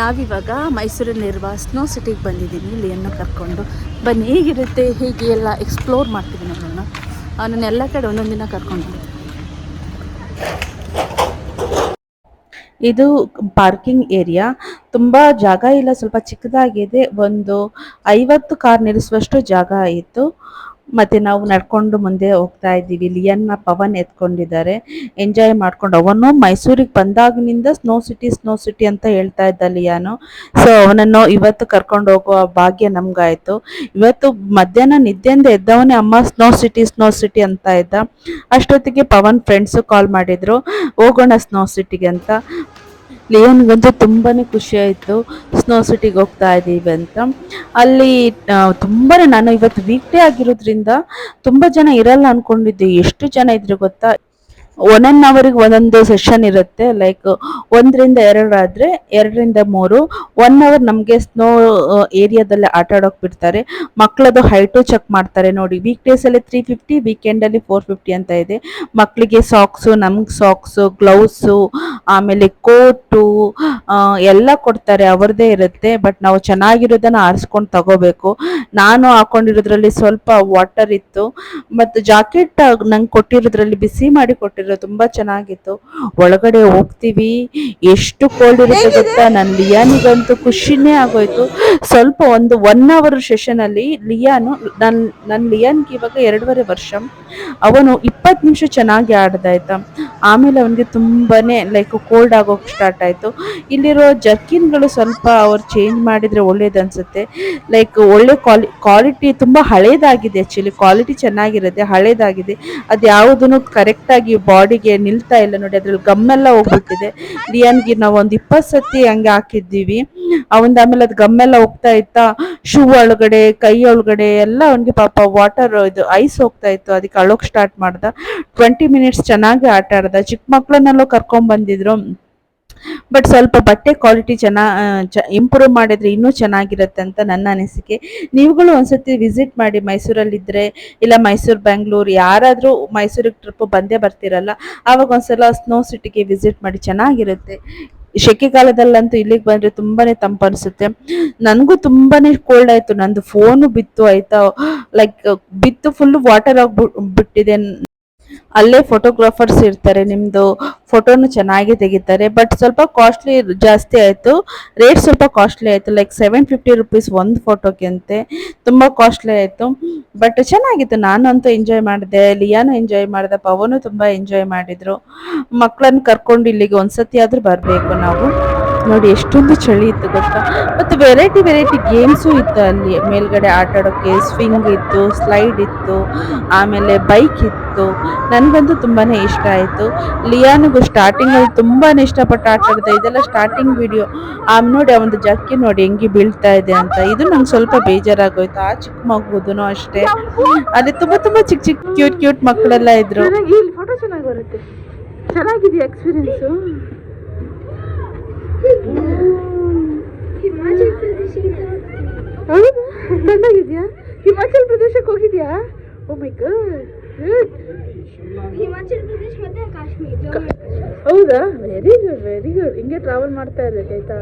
ನಾವಿವಾಗ ಮೈಸೂರಲ್ಲಿರುವ ಸ್ನೋ ಸಿಟಿಗೆ ಬಂದಿದ್ದೀನಿ ಲಿಯನ್ನು ಕರ್ಕೊಂಡು ಬನ್ನಿ. ಹೇಗಿರುತ್ತೆ? ಹೇಗೆ ಎಲ್ಲ ಎಕ್ಸ್ಪ್ಲೋರ್ ಮಾಡ್ತೀವಿ ನೋಡೋಣ ನಾನು ಎಲ್ಲ ಕಡೆ ಒಂದೊಂದು ದಿನ ಕರ್ಕೊಂಡು. ಇದು ಪಾರ್ಕಿಂಗ್ ಏರಿಯಾ ತುಂಬ ಜಾಗ ಇಲ್ಲ. ಸ್ವಲ್ಪ ಚಿಕ್ಕದಾಗಿದೆ. ಒಂದು ಐವತ್ತು ಕಾರ್ ನಿಲ್ಲಿಸುವಷ್ಟು ಜಾಗ ಇತ್ತು. ಮತ್ತೆ ನಾವು ನಡ್ಕೊಂಡು ಮುಂದೆ ಹೋಗ್ತಾ ಇದ್ದೀವಿ. ಲಿಯನ್ನ ಪವನ್ ಎತ್ಕೊಂಡಿದ್ದಾರೆ. ಎಂಜಾಯ್ ಮಾಡ್ಕೊಂಡು, ಅವನು ಮೈಸೂರಿಗೆ ಬಂದಾಗಿನಿಂದ ಸ್ನೋ ಸಿಟಿ ಸ್ನೋ ಸಿಟಿ ಅಂತ ಹೇಳ್ತಾ ಇದ್ದ ಲಿಯಾನು. ಸೊ ಅವನನ್ನು ಇವತ್ತು ಕರ್ಕೊಂಡು ಹೋಗುವ ಭಾಗ್ಯ ನಮ್ಗಾಯ್ತು. ಇವತ್ತು ಮಧ್ಯಾಹ್ನ ನಿದ್ದೆಯಿಂದ ಎದ್ದವನೇ ಅಮ್ಮ ಸ್ನೋ ಸಿಟಿ ಸ್ನೋ ಸಿಟಿ ಅಂತ ಇದ್ದ. ಅಷ್ಟೊತ್ತಿಗೆ ಪವನ್ ಫ್ರೆಂಡ್ಸು ಕಾಲ್ ಮಾಡಿದ್ರು, ಹೋಗೋಣ ಸ್ನೋ ಸಿಟಿಗೆ ಅಂತ. ಲಿಯನ್ಗಂತೂ ತುಂಬಾನೇ ಖುಷಿ ಆಯಿತು ಸ್ನೋ ಸಿಟಿಗೆ ಹೋಗ್ತಾ ಇದ್ದೀವಿ ಅಂತ. ಅಲ್ಲಿ ತುಂಬಾನೇ ನಾನು ಇವತ್ತು ವೀಕ್ ಡೇ ಆಗಿರೋದ್ರಿಂದ ತುಂಬ ಜನ ಇರಲ್ಲ ಅನ್ಕೊಂಡಿದ್ದೆ. ಎಷ್ಟು ಜನ ಇದ್ರು ಗೊತ್ತಾ? ಒನ್ ಆನ್ ಅವರಿಗೆ ಒಂದೊಂದು ಸೆಷನ್ ಇರುತ್ತೆ ಲೈಕ್ ಒಂದರಿಂದ ಎರಡಾದರೆ ಎರಡರಿಂದ ಮೂರು. ಒನ್ ಅವರ್ ನಮಗೆ ಸ್ನೋ ಏರಿಯಾದಲ್ಲಿ ಆಟ ಆಡೋಕೆ ಬಿಡ್ತಾರೆ. ಮಕ್ಕಳದು ಹೈಟು ಚೆಕ್ ಮಾಡ್ತಾರೆ ನೋಡಿ. ವೀಕ್ ಡೇಸಲ್ಲಿ ತ್ರೀ ಫಿಫ್ಟಿ ವೀಕೆಂಡಲ್ಲಿ ಫೋರ್ ಫಿಫ್ಟಿ ಅಂತ ಇದೆ. ಮಕ್ಕಳಿಗೆ ಸಾಕ್ಸು ನಮ್ಗೆ ಸಾಕ್ಸು ಗ್ಲೌಸು ಆಮೇಲೆ ಕೋಟು ಎಲ್ಲ ಕೊಡ್ತಾರೆ ಅವ್ರದ್ದೇ ಇರುತ್ತೆ. ಬಟ್ ನಾವು ಚೆನ್ನಾಗಿರೋದನ್ನ ಆರಿಸ್ಕೊಂಡು ತಗೋಬೇಕು. ನಾನು ಹಾಕೊಂಡಿರೋದ್ರಲ್ಲಿ ಸ್ವಲ್ಪ ವಾಟರ್ ಇತ್ತು. ಮತ್ತು ಜಾಕೆಟ್ ನಂಗೆ ಕೊಟ್ಟಿರೋದ್ರಲ್ಲಿ ಬಿಸಿ ಮಾಡಿ ಕೊಟ್ಟಿರೋ ತುಂಬಾ ಚೆನ್ನಾಗಿತ್ತು. ಒಳಗಡೆ ಹೋಗ್ತೀವಿ. ಎಷ್ಟು ಕೋಲ್ಡ್ ಇರುತ್ತೆ ಗೊತ್ತಾ? ನನ್ ಲಿಯಾನಿಗಂತೂ ಖುಷಿನೇ ಆಗೋಯ್ತು. ಸ್ವಲ್ಪ ಒಂದು ಒನ್ ಅವರ್ ಸೆಷನ್ ಅಲ್ಲಿ ಲಿಯಾನು ನನ್ ನನ್ ಲಿಯಾನ್ಗೆ ಇವಾಗ ಎರಡೂವರೆ ವರ್ಷ. ಅವನು ಇಪ್ಪತ್ತು ನಿಮಿಷ ಚೆನ್ನಾಗಿ ಆಡ್ದ ಆಯ್ತಾ ಆಮೇಲೆ ಅವನಿಗೆ ತುಂಬಾ ಲೈಕ್ ಕೋಲ್ಡ್ ಆಗೋಕೆ ಸ್ಟಾರ್ಟ್ ಆಯಿತು. ಇಲ್ಲಿರೋ ಜರ್ಕಿನ್ಗಳು ಸ್ವಲ್ಪ ಅವ್ರು ಚೇಂಜ್ ಮಾಡಿದರೆ ಒಳ್ಳೇದು ಅನಿಸುತ್ತೆ ಲೈಕ್ ಒಳ್ಳೆ ಕ್ವಾಲಿ ಕ್ವಾಲಿಟಿ ತುಂಬ ಹಳೇದಾಗಿದೆ ಆ್ಯಕ್ಚುಲಿ ಕ್ವಾಲಿಟಿ ಚೆನ್ನಾಗಿರುತ್ತೆ, ಹಳೇದಾಗಿದೆ. ಅದು ಯಾವುದೂ ಕರೆಕ್ಟಾಗಿ ಬಾಡಿಗೆ ನಿಲ್ತಾ ಇಲ್ಲ ನೋಡಿ, ಅದ್ರಲ್ಲಿ ಗಮ್ಮೆಲ್ಲ ಹೋಗ್ಬಿಟ್ಟಿದೆ. ಲಿಯಾನ್ಗೆ ನಾವು ಒಂದು ಇಪ್ಪತ್ತು ಸತಿ ಹಂಗೆ ಹಾಕಿದ್ದೀವಿ. ಅವಂದ ಆಮೇಲೆ ಅದು ಗಮ್ಮೆಲ್ಲ ಹೋಗ್ತಾ ಇತ್ತಾ. ಶೂ ಒಳಗಡೆ, ಕೈ ಒಳಗಡೆ ಎಲ್ಲ ಅವನಿಗೆ ಪಾಪ ವಾಟರ್ ಇದು ಐಸ್ ಹೋಗ್ತಾ ಇತ್ತು. ಅದಕ್ಕೆ ಅಳೋಕ್ ಸ್ಟಾರ್ಟ್ ಮಾಡ್ದ. ಟ್ವೆಂಟಿ ಮಿನಿಟ್ಸ್ ಚೆನ್ನಾಗಿ ಆಟ ಆಡ್ದ. ಚಿಕ್ಕ ಮಕ್ಕಳನ್ನೆಲ್ಲೋ ಕರ್ಕೊಂಡ್ ಬಂದಿದ್ರು. ಬಟ್ ಸ್ವಲ್ಪ ಬಟ್ಟೆ ಕ್ವಾಲಿಟಿ ಚೆನ್ನಾಗಿ ಇಂಪ್ರೂವ್ ಮಾಡಿದ್ರೆ ಇನ್ನೂ ಚೆನ್ನಾಗಿರುತ್ತೆ ಅಂತ ನನ್ನ ಅನಿಸಿಕೆ. ನೀವುಗಳು ಒಂದ್ಸತಿ ವಿಸಿಟ್ ಮಾಡಿ ಮೈಸೂರಲ್ಲಿದ್ದರೆ ಇಲ್ಲ ಮೈಸೂರು, ಬೆಂಗಳೂರು, ಯಾರಾದರೂ ಮೈಸೂರಿಗೆ ಟ್ರಿಪ್ ಬಂದೇ ಬರ್ತಿರಲ್ಲ, ಆವಾಗ ಒಂದ್ಸಲ ಸ್ನೋ ಸಿಟಿಗೆ ವಿಸಿಟ್ ಮಾಡಿ ಚೆನ್ನಾಗಿರುತ್ತೆ. ಸೆಕೆಗಾಲದಲ್ಲಂತೂ ಇಲ್ಲಿಗೆ ಬಂದರೆ ತುಂಬಾನೇ ತಂಪು ಅನಿಸುತ್ತೆ. ನನಗೂ ತುಂಬಾನೇ ಕೋಲ್ಡ್ ಆಯಿತು. ನಂದು ಫೋನು ಬಿತ್ತು ಆಯಿತಾ. ಲೈಕ್ ಬಿತ್ತು ಫುಲ್ ವಾಟರ್ ಆಗಿ ಬಿಟ್ಟಿದೆ. ಅಲ್ಲೇ ಫೋಟೋಗ್ರಾಫರ್ಸ್ ಇರ್ತಾರೆ ನಿಮ್ಮದು ಫೋಟೋನು ಚೆನ್ನಾಗಿ ತೆಗಿತಾರೆ ಬಟ್ ಸ್ವಲ್ಪ ಕಾಸ್ಟ್ಲಿ ಜಾಸ್ತಿ ಆಯಿತು. ರೇಟ್ ಸ್ವಲ್ಪ ಕಾಸ್ಟ್ಲಿ ಆಯಿತು ಲೈಕ್ ಸೆವೆನ್ ಫಿಫ್ಟಿ ರುಪೀಸ್ ಒಂದು ಫೋಟೋಗಿಂತೆ ತುಂಬ ಕಾಸ್ಟ್ಲಿ ಆಯಿತು. ಬಟ್ ಚೆನ್ನಾಗಿತ್ತು ನಾನು ಅಂತೂ ಎಂಜಾಯ್ ಮಾಡಿದೆ, ಲಿಯಾನು ಎಂಜಾಯ್ ಮಾಡಿದೆ, ಪವನು ತುಂಬ ಎಂಜಾಯ್ ಮಾಡಿದರು. ಮಕ್ಕಳನ್ನು ಕರ್ಕೊಂಡು ಇಲ್ಲಿಗೆ ಒಂದು ಸತಿ ಆದರೂ ಬರಬೇಕು ನಾವು. ನೋಡಿ, ಎಷ್ಟೊಂದು ಚಳಿ ಇತ್ತು ಗೊತ್ತಾ? ಮತ್ತು ವೆರೈಟಿ ವೆರೈಟಿ ಗೇಮ್ಸು ಇತ್ತು ಅಲ್ಲಿ. ಮೇಲ್ಗಡೆ ಆಟ ಆಡೋಕ್ಕೆ ಸ್ವಿಂಗ್ ಇತ್ತು ಸ್ಲೈಡ್ ಇತ್ತು, ಆಮೇಲೆ ಬೈಕ್ ಇತ್ತು. ನನಗಂತೂ ತುಂಬಾ ಇಷ್ಟ ಆಯಿತು. ಲಿಯಾನಿಗೂ ಸ್ಟಾರ್ಟಿಂಗಲ್ಲಿ ತುಂಬಾ ಇಷ್ಟಪಟ್ಟು ಆಟ ಆಡಿದೆ ಇದೆಲ್ಲ ಸ್ಟಾರ್ಟಿಂಗ್ ವಿಡಿಯೋ ಆಮೇಲೆ ನೋಡಿ ಒಂದು ಜಕ್ಕಿ ನೋಡಿ, ಹೆಂಗೆ ಬೀಳ್ತಾ ಇದೆ ಅಂತ. ಇದು ನಂಗೆ ಸ್ವಲ್ಪ ಬೇಜಾರಾಗೋಯ್ತು. ಆ ಚಿಕ್ಕ ಮಗುದೂ ಅಷ್ಟೇ. ಅಲ್ಲಿ ತುಂಬ ತುಂಬ ಚಿಕ್ಕ ಚಿಕ್ಕ ಕ್ಯೂಟ್ ಕ್ಯೂಟ್ ಮಕ್ಕಳೆಲ್ಲ ಇದ್ರು. ಫೋಟೋ ಚೆನ್ನಾಗಿ ಬರುತ್ತೆ. ಚೆನ್ನಾಗಿದೆಯಾ ಎಕ್ಸ್ಪೀರಿಯನ್ಸು ಹಿಮಾಚಲ ಚೆನ್ನಾಗಿದ್ಯಾ ಹಿಮಾಚಲ್ ಪ್ರದೇಶಕ್ಕೆ ಹೋಗಿದ್ಯಾ? ಓ ಮೈ ಗಾಡ್ ಹಿಮಾಚಲ ಪ್ರದೇಶ ಮತ್ತೆ ಕಾಶ್ಮೀರ. ಹೌದಾ? ವೆರಿ ಗುಡ್ ವೆರಿ ಗುಡ್ ಹಿಂಗೆ ಟ್ರಾವೆಲ್ ಮಾಡ್ತಾ ಇರ್ಬೇಕು ಆಯ್ತಾ?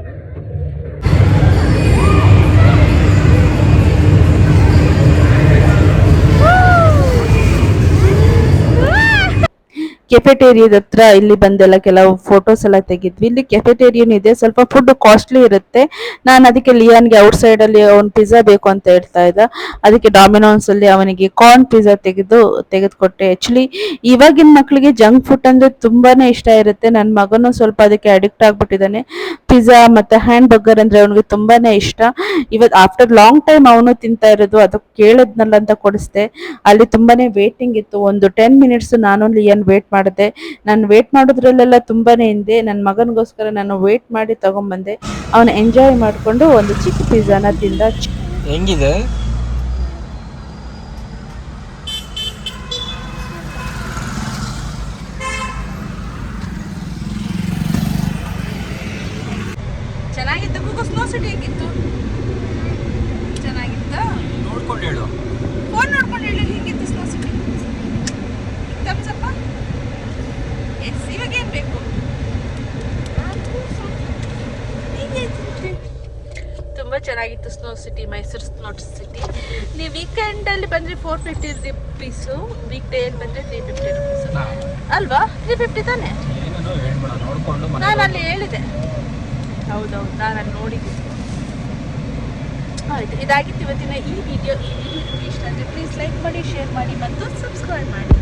ಕೆಫೆಟೇರಿಯಾದ ಹತ್ರ ಇಲ್ಲಿ ಬಂದೆಲ್ಲ ಕೆಲವು ಫೋಟೋಸ್ ಎಲ್ಲ ತೆಗಿದ್ವಿ. ಇಲ್ಲಿ ಕೆಫೆಟೇರಿಯನ್ ಇದೆ, ಸ್ವಲ್ಪ ಫುಡ್ ಕಾಸ್ಟ್ಲಿ ಇರುತ್ತೆ. ನಾನು ಅದಕ್ಕೆ ಲಿಯಾನ್ಗೆ ಔಟ್ ಸೈಡ್ ಅಲ್ಲಿ ಅವ್ನು ಪಿಜ್ಜಾ ಬೇಕು ಅಂತ ಹೇಳ್ತಾ ಇದ್ದ. ಅದಕ್ಕೆ ಡಾಮಿನೋನ್ಸ್ ಅಲ್ಲಿ ಅವನಿಗೆ ಕಾರ್ನ್ ಪಿಜ್ಜಾ ತೆಗೆದು, ತೆಗೆದುಕೊಟ್ಟೆ. ಆಕ್ಚುಲಿ ಇವಾಗಿನ ಮಕ್ಕಳಿಗೆ ಜಂಕ್ ಫುಡ್ ಅಂದ್ರೆ ತುಂಬಾನೇ ಇಷ್ಟ ಇರುತ್ತೆ. ನನ್ನ ಮಗನು ಸ್ವಲ್ಪ ಅದಕ್ಕೆ ಅಡಿಕ್ಟ್ ಆಗ್ಬಿಟ್ಟಿದ್ದಾನೆ. ಪಿಜ್ಜಾ ಮತ್ತೆ ಹ್ಯಾಂಡ್ ಬರ್ಗರ್ ಅಂದ್ರೆ ಅವನಿಗೆ ತುಂಬಾನೇ ಇಷ್ಟ. ಇವತ್ತು ಆಫ್ಟರ್ ಲಾಂಗ್ ಟೈಮ್ ಅವನು ತಿಂತಾ ಇರೋದು ಅದಕ್ಕೆ ಕೇಳಿದ್ನಲ್ಲ ಅಂತ ಕೊಡಿಸ್ದೆ. ಅಲ್ಲಿ ತುಂಬಾನೇ ವೇಟಿಂಗ್ ಇತ್ತು. ಒಂದು ಟೆನ್ ಮಿನಿಟ್ಸ್ ನಾನು ಲಿಯನ್ ವೇಟ್ ಮಾಡಿದೆ ನಾನು ವೇಟ್ ಮಾಡೋದ್ರಲ್ಲೆಲ್ಲ ತುಂಬಾನೇ ಹಿಂದೆ ನನ್ನ ಮಗನಿಗೋಸ್ಕರ ನಾನು ವೇಟ್ ಮಾಡಿ ತಗೊಂಡ್ಬಂದೆ ಅವನು ಎಂಜಾಯ್ ಮಾಡಿಕೊಂಡು ಒಂದು ಚಿಕ್ಕ ಪಿಜ್ಜಾನ ತಿಂದ. ಹೆಂಗಿದೆ ಚೆನ್ನಾಗಿತ್ತು ಕೂಗು ಸ್ನೋ ಸಿಟಿ ಹೇಗಿತ್ತು ಚೆನ್ನಾಗಿತ್ತು ನೋಡ್ಕೊಂಡು ಹೇಳು ಫೋನ್ ನೋಡ್ಕೊಂಡು ಹೇಳಿ ಹೇಗಿತ್ತು ಸ್ನೋ ಸಿಟಿ ತಪ್ಸಪ್ಪ ಎಸ್ ಇವಾಗ ಏನು ಬೇಕು ಹೀಗೆ ಇತ್ತು. ತುಂಬ ಚೆನ್ನಾಗಿತ್ತು snow city Mysuru snow city ನೀವು ವೀಕೆಂಡಲ್ಲಿ ಬಂದರೆ ಫೋರ್ ಫಿಫ್ಟಿ ರುಪೀಸು ವೀಕ್ ಡೇಯಲ್ಲಿ ಬಂದರೆ ತ್ರೀ ಫಿಫ್ಟಿ ರುಪೀಸು. ಅಲ್ವಾ? ತ್ರೀ ಫಿಫ್ಟಿ ತಾನೆ? ನೋಡ್ಕೊಂಡು ನಾನು ಅಲ್ಲಿ ಹೇಳಿದೆ. ಹೌದೌದು ನಾನು ಅಲ್ಲಿ ನೋಡಿದ್ದೀನಿ ಆಯ್ತು ಇದಾಗಿತ್ತು ಇವತ್ತಿನ ಈ ವಿಡಿಯೋ ಈ ವಿಡಿಯೋ ಇಷ್ಟ ಅಂದರೆ ಪ್ಲೀಸ್ ಲೈಕ್ ಮಾಡಿ ಶೇರ್ ಮಾಡಿ ಮತ್ತು ಸಬ್ಸ್ಕ್ರೈಬ್ ಮಾಡಿ.